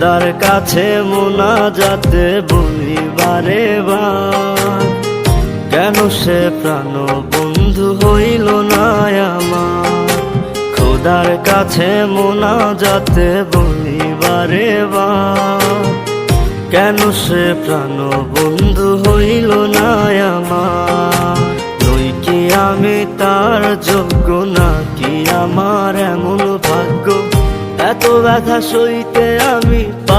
কাছে মোনা যাতে বলি বারে কেন সে প্রাণ বন্ধু হইল না আমার? খোদার কাছে মোনা যাতে বলি বারে কেন সে প্রাণ বন্ধু হইল না আমার? নই কি আমি তার যোগ্য, নাকি আমার এমন ভাগ্য? এত ব্যথা সইতে আমি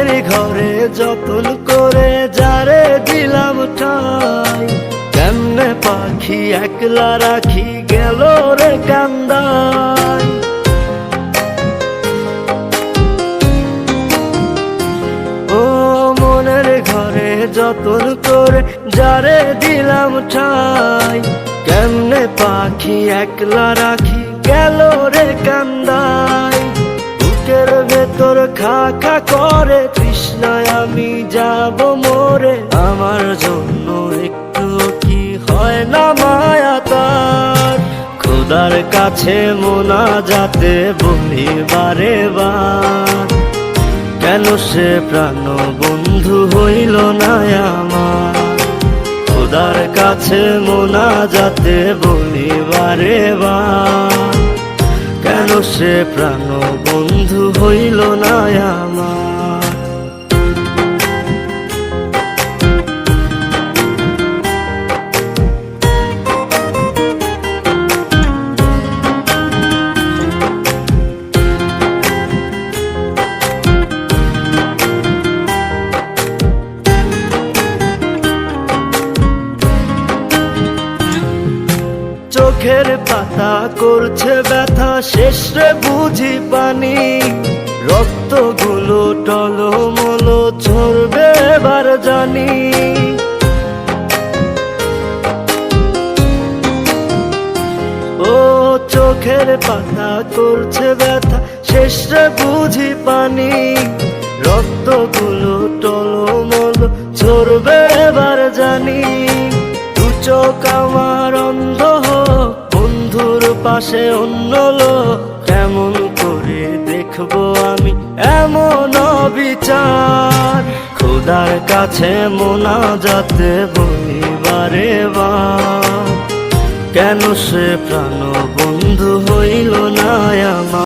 মনের ঘরে যতন করে যারে দিলাম ঠাই। কেমনে পাখি একলা রাখি গেল রে কান্দাই ও মনের ঘরে যতন করে যারে দিলাম ঠাই। কেমনে পাখি একলা রাখি গেল রে কান্দাই বুকের খা খা করে তৃষ্ণায় আমি যাব মোরে। আমার জন্য একটু কি হয় না মায়া তার? খোদার কাছে মোনা যাতে বলি বারে বার। কেন সে প্রাণ বন্ধু হইল না আমার? খোদার কাছে মোনা যাতে বলি বারে বার। সে প্রাণ বন্ধু হইল না চোখের পাতা করছে ব্যথা শেষ বুঝি পানি। রক্তগুলো টলমলো, ঝরবে এবার জানি। ও চোখের পাতা করছে ব্যথা শেষ বুঝি পানি। রক্তগুলো টলমলো, ঝরবে এবার জানি। দু চোখ আমার পাশে অন্য লোক, কেমন করে দেখব আমি? এমন বিচার খোদার কাছে মোনা যাতে বলিবারে বা কেন সে প্রাণ বন্ধু হইল না আমার?